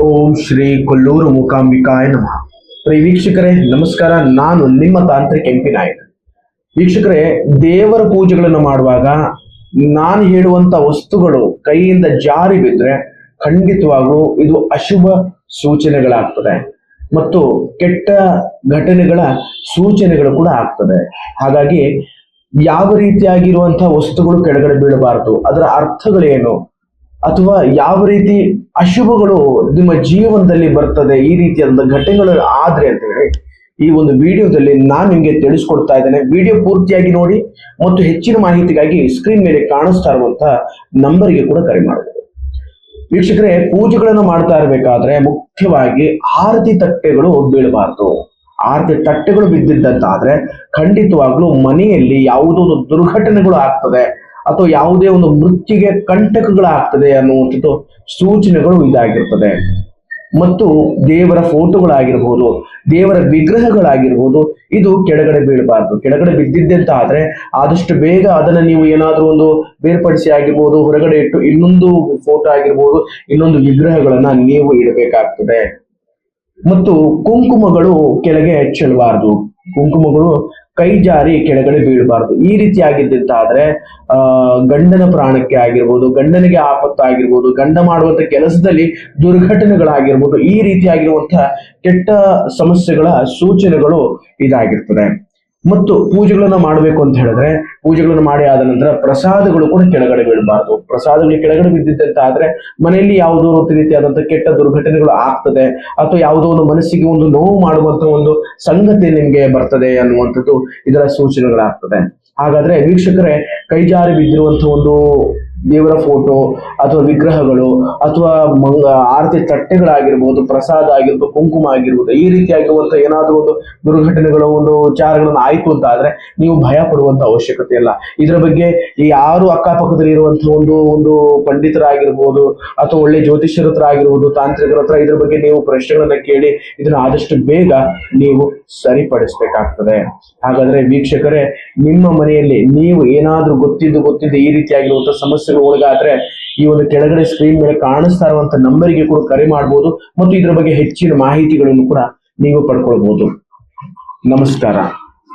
ಓಂ ಶ್ರೀ ಕೊಲ್ಲೂರು ಮೂಕಾಂಬಿಕಾಯ ನಮಃ. ಪ್ರಿಯ ವೀಕ್ಷಕರೇ, ನಮಸ್ಕಾರ. ನಾನು ನಿಮ್ಮ ತಾಂತ್ರಿಕ ಎಂಪಿ ನಾಯಕ್. ವೀಕ್ಷಕರೇ, ದೇವರ ಪೂಜೆಗಳನ್ನು ಮಾಡುವಾಗ ನಾನು ಹೇಳುವಂತ ವಸ್ತುಗಳು ಕೈಯಿಂದ ಜಾರಿ ಬಿದ್ರೆ ಖಂಡಿತವಾಗೂ ಇದು ಅಶುಭ ಸೂಚನೆಗಳಾಗ್ತದೆ. ಮತ್ತು ಕೆಟ್ಟ ಘಟನೆಗಳ ಸೂಚನೆಗಳು ಕೂಡ ಆಗ್ತದೆ. ಹಾಗಾಗಿ ಯಾವ ರೀತಿಯಾಗಿರುವಂತಹ ವಸ್ತುಗಳು ಕೆಳಗಡೆ ಬೀಳಬಾರದು, ಅದರ ಅರ್ಥಗಳೇನು ಅಥವಾ ಯಾವ ರೀತಿ ಅಶುಭಗಳು ನಿಮ್ಮ ಜೀವನದಲ್ಲಿ ಬರ್ತದೆ, ಈ ರೀತಿಯಾದ ಘಟನೆಗಳು ಆದ್ರೆ ಅಂತ ಹೇಳಿ ಈ ಒಂದು ವಿಡಿಯೋದಲ್ಲಿ ನಾನು ನಿಮಗೆ ತಿಳಿಸ್ಕೊಡ್ತಾ ಇದ್ದೇನೆ. ವಿಡಿಯೋ ಪೂರ್ತಿಯಾಗಿ ನೋಡಿ ಮತ್ತು ಹೆಚ್ಚಿನ ಮಾಹಿತಿಗಾಗಿ ಸ್ಕ್ರೀನ್ ಮೇಲೆ ಕಾಣಿಸ್ತಾ ಇರುವಂತಹ ನಂಬರಿಗೆ ಕೂಡ ಕರೆ ಮಾಡಬಹುದು ವೀಕ್ಷಕರೇ, ಪೂಜೆಗಳನ್ನು ಮಾಡ್ತಾ ಇರಬೇಕಾದ್ರೆ ಮುಖ್ಯವಾಗಿ ಆರತಿ ತಟ್ಟೆಗಳು ಬೀಳಬಾರದು. ಆರತಿ ತಟ್ಟೆಗಳು ಬಿದ್ದಿದ್ದಂತಾದ್ರೆ ಖಂಡಿತವಾಗ್ಲೂ ಮನೆಯಲ್ಲಿ ಯಾವುದೋ ಒಂದು ದುರ್ಘಟನೆಗಳು ಆಗ್ತದೆ. ಅಥವಾ ಯಾವುದೇ ಒಂದು ಮೃತ್ಯುಗೆ ಕಂಟಕಗಳಾಗ್ತದೆ ಅನ್ನುವಂಥದ್ದು ಸೂಚನೆಗಳು ಇದಾಗಿರ್ತದೆ. ಮತ್ತು ದೇವರ ಫೋಟೋಗಳಾಗಿರ್ಬೋದು, ದೇವರ ವಿಗ್ರಹಗಳಾಗಿರ್ಬೋದು, ಇದು ಕೆಳಗಡೆ ಬೀಳಬಾರ್ದು. ಕೆಳಗಡೆ ಬಿದ್ದಿದ್ದೆ ಅಂತ ಆದ್ರೆ ಆದಷ್ಟು ಬೇಗ ಅದನ್ನ ನೀವು ಏನಾದರೂ ಒಂದು ಬೇರ್ಪಡಿಸಿ ಆಗಿರ್ಬೋದು, ಹೊರಗಡೆ ಇಟ್ಟು ಇನ್ನೊಂದು ಫೋಟೋ ಆಗಿರ್ಬೋದು, ಇನ್ನೊಂದು ವಿಗ್ರಹಗಳನ್ನ ನೀವು ಇಡಬೇಕಾಗ್ತದೆ. ಮತ್ತು ಕುಂಕುಮಗಳು ಕೆಳಗೆ ಚೆಲ್ಲಬಾರ್ದು. ಕುಂಕುಮಗಳು ಕೈ ಜಾರಿ ಕೆಳಗಡೆ ಬೀಳಬಾರ್ದು. ಈ ರೀತಿ ಆಗಿದ್ದಂತಾದ್ರೆ ಆ, ಗಂಡನ ಪ್ರಾಣಕ್ಕೆ ಆಗಿರ್ಬೋದು, ಗಂಡನಿಗೆ ಆಪತ್ತಾಗಿರ್ಬೋದು ಗಂಡ ಮಾಡುವಂತ ಕೆಲಸದಲ್ಲಿ ದುರ್ಘಟನೆಗಳಾಗಿರ್ಬೋದು, ಈ ರೀತಿಯಾಗಿರುವಂತಹ ಕೆಟ್ಟ ಸಮಸ್ಯೆಗಳ ಸೂಚನೆಗಳು ಇದಾಗಿರ್ತದೆ. ಮತ್ತು ಪೂಜೆಗಳನ್ನ ಮಾಡಬೇಕು ಅಂತ ಹೇಳಿದ್ರೆ, ಪೂಜೆಗಳನ್ನು ಮಾಡಿ ಆದ ನಂತರ ಪ್ರಸಾದಗಳು ಕೂಡ ಕೆಳಗಡೆ ಬೀಳಬಾರ್ದು. ಪ್ರಸಾದಗಳು ಕೆಳಗಡೆ ಬಿದ್ದಿದ್ದಂತ ಆದ್ರೆ ಮನೆಯಲ್ಲಿ ಯಾವುದೋ ಒಂದು ರೀತಿಯಾದಂತಹ ಕೆಟ್ಟ ದುರ್ಘಟನೆಗಳು ಆಗ್ತದೆ, ಅಥವಾ ಯಾವುದೋ ಒಂದು ಮನಸ್ಸಿಗೆ ಒಂದು ನೋವು ಮಾಡುವಂತ ಒಂದು ಸಂಗತಿ ನಿಮ್ಗೆ ಬರ್ತದೆ ಅನ್ನುವಂಥದ್ದು ಇದರ ಸೂಚನೆಗಳಾಗ್ತದೆ. ಹಾಗಾದ್ರೆ ವೀಕ್ಷಕರೇ, ಕೈಜಾರಿ ಬಿದ್ದಿರುವಂತಹ ಒಂದು ದೇವರ ಫೋಟೋ ಅಥವಾ ವಿಗ್ರಹಗಳು ಅಥವಾ ಮಂಗ ಆರತಿ ತಟ್ಟೆಗಳಾಗಿರ್ಬೋದು, ಪ್ರಸಾದ ಆಗಿರ್ಬೋದು, ಕುಂಕುಮ ಆಗಿರ್ಬೋದು, ಈ ರೀತಿಯಾಗಿರುವಂತಹ ಏನಾದರೂ ಒಂದು ದುರ್ಘಟನೆಗಳು, ಒಂದು ವಿಚಾರಗಳನ್ನು ಆಯ್ತು ಅಂತ ಆದ್ರೆ ನೀವು ಭಯ ಪಡುವಂತ ಅವಶ್ಯಕತೆ ಇಲ್ಲ. ಇದರ ಬಗ್ಗೆ ಯಾರು ಅಕ್ಕಪಕ್ಕದಲ್ಲಿ ಇರುವಂತಹ ಒಂದು ಒಂದು ಪಂಡಿತರಾಗಿರ್ಬೋದು ಅಥವಾ ಒಳ್ಳೆ ಜ್ಯೋತಿಷ್ಯರ ಹತ್ರ ಆಗಿರ್ಬೋದು, ತಾಂತ್ರಿಕರ ಹತ್ರ ಇದ್ರ ಬಗ್ಗೆ ನೀವು ಪ್ರಶ್ನೆಗಳನ್ನ ಕೇಳಿ ಇದನ್ನ ಆದಷ್ಟು ಬೇಗ ನೀವು ಸರಿಪಡಿಸ್ಬೇಕಾಗ್ತದೆ. ಹಾಗಾದ್ರೆ ವೀಕ್ಷಕರೇ, ನಿಮ್ಮ ಮನೆಯಲ್ಲಿ ನೀವು ಏನಾದ್ರೂ ಗೊತ್ತಿದ್ದು ಗೊತ್ತಿದ್ದು ಈ ರೀತಿಯಾಗಿರುವಂತಹ ಸಮಸ್ಯೆಗಳು ಒಳಗಾದ್ರೆ ಈ ಒಂದು ಕೆಳಗಡೆ ಸ್ಕ್ರೀನ್ ಮೇಲೆ ಕಾಣಿಸ್ತಾ ಇರುವಂತ ನಂಬರಿಗೆ ಕೂಡ ಕರೆ ಮಾಡಬಹುದು ಮತ್ತು ಇದರ ಬಗ್ಗೆ ಹೆಚ್ಚಿನ ಮಾಹಿತಿಗಳನ್ನು ಕೂಡ ನೀವು ಪಡ್ಕೊಳ್ಬಹುದು ನಮಸ್ಕಾರ.